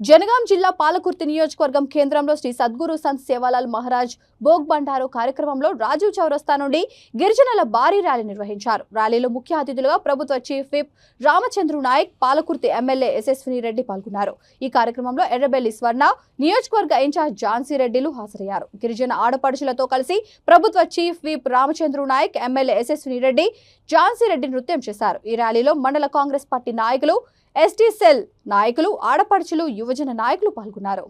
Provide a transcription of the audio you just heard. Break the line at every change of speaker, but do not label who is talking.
జనగాం జిల్లా పాలకుర్తి నియోజకవర్గం కేంద్రంలో శ్రీ సద్గురు సంత్ సేవాలాల్ మహారాజ్ భోగ్ బండారు కార్యక్రమంలో రాజీవ్ చౌరస్తా నుండి గిరిజనుల భారీ ర్యాలీ నిర్వహించారు. ర్యాలీలో ముఖ్య అతిథులుగా ప్రభుత్వ chief whip Ramachandru Naik Palakurthi MLA Yashaswini Reddy పాల్గొన్నారు. ఈ కార్యక్రమంలో ఎర్రబెల్లి స్వర్ణ నియోజకవర్గ ఇన్ఛార్జ్ ఝాన్సీ రెడ్డిలు హాజరయ్యారు. గిరిజన ఆడపడుచులతో కలిసి ప్రభుత్వ chief whip Ramachandru Naik MLA Yashaswini Reddy Jhansi Reddy నృత్యం చేశారు. ఈ ర్యాలీలో మండల కాంగ్రెస్ పార్టీ నాయకులు ఎస్టీ సెల్ నాయకులు ఆడపడుచులు యువజన నాయకులు పాల్గొన్నారు.